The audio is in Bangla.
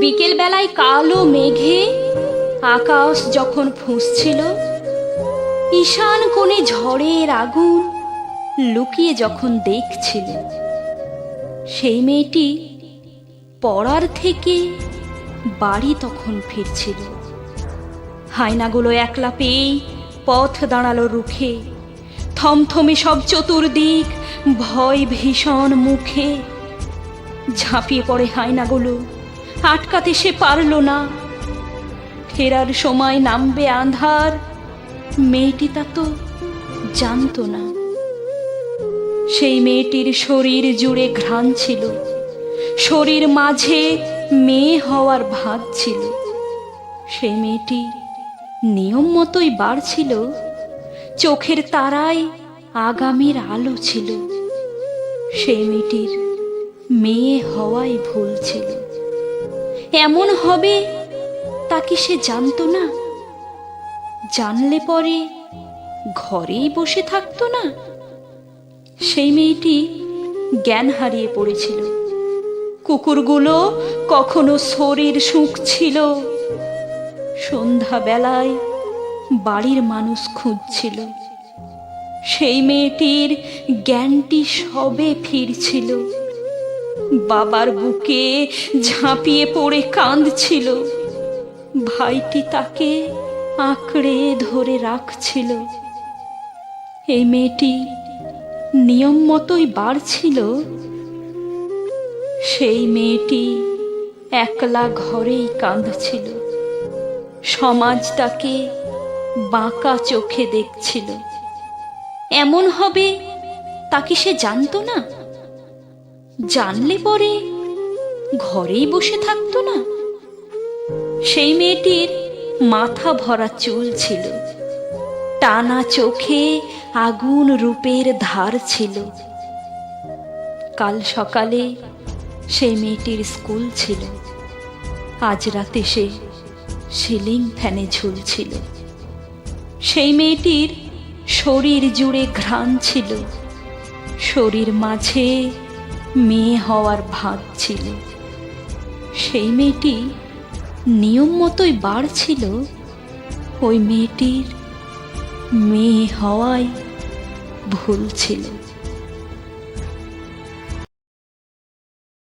বিকেলবেলায় কালো মেঘে আকাশ যখন ফুঁসছিল, ঈশান কোণে ঝড়ের আগুন লুকিয়ে যখন দেখছিল, সেই মেয়েটি পড়ার থেকে বাড়ি তখন ফিরছিল। হায়নাগুলো একলা পেয়েই পথ দাঁড়াল রুখে। থমথমে সব চতুর্দিক ভয় ভীষণ মুখে ঝাঁপিয়ে পড়ে হায়নাগুলো। আটকাতে সে পারল না। ফেরার সময় নামবে আন্ধার, মেয়েটি তা তো জানতো না। সেই মেয়েটির শরীর জুড়ে ঘ্রাণ ছিল। শরীর মাঝে মেয়ে হওয়ার ভাগ ছিল। সেই মেয়েটি নিয়ম মতোই বাড়ছিল। চোখের তারায় আগামীর আলো ছিল। সেই মেয়েটির মেয়ে হওয়াই ভুল ছিল। এমন হবে তা কি সে জানতো না? জানলে পরে ঘরেই বসে থাকতো না? সেই মেয়েটি জ্ঞান হারিয়ে পড়েছিল। কুকুরগুলো কখনো শরীর ছিল। সন্ধ্যাবেলায় বাড়ির মানুষ খুঁজছিল। সেই মেয়েটির জ্ঞানটি সবে ফিরছিল। বাবার বুকে ঝাঁপিয়ে পড়ে কাঁদছিল। ভাইটি তাকে আঁকড়ে ধরে রাখছিল। এই মেয়েটি নিয়ম মতোই বাড়ছিল। সেই মেয়েটি একলা ঘরেই কাঁদছিল। সমাজ তাকে বাঁকা চোখে দেখছিল। এমন হবে তাকে সে জানতো না? জানলে পরে ঘরেই বসে থাকতো না। সেই মেয়েটির মাথা ভরা চুল ছিল। টানা চোখে আগুন রূপের ধার ছিল। কাল সকালে সেই মেয়েটির স্কুল ছিল। আজ রাতে সে সিলিং ফ্যানে ঝুলছিল। সেই মেয়েটির শরীর জুড়ে ঘ্রাণ ছিল। শরীর মাঝে মেয়ে হওয়ার ভাগ ছিল। সেই মেয়েটি নিয়ম মতোই বাড়ছিল ওই মেয়েটির মেয়ে হওয়াই ভুল ছিল।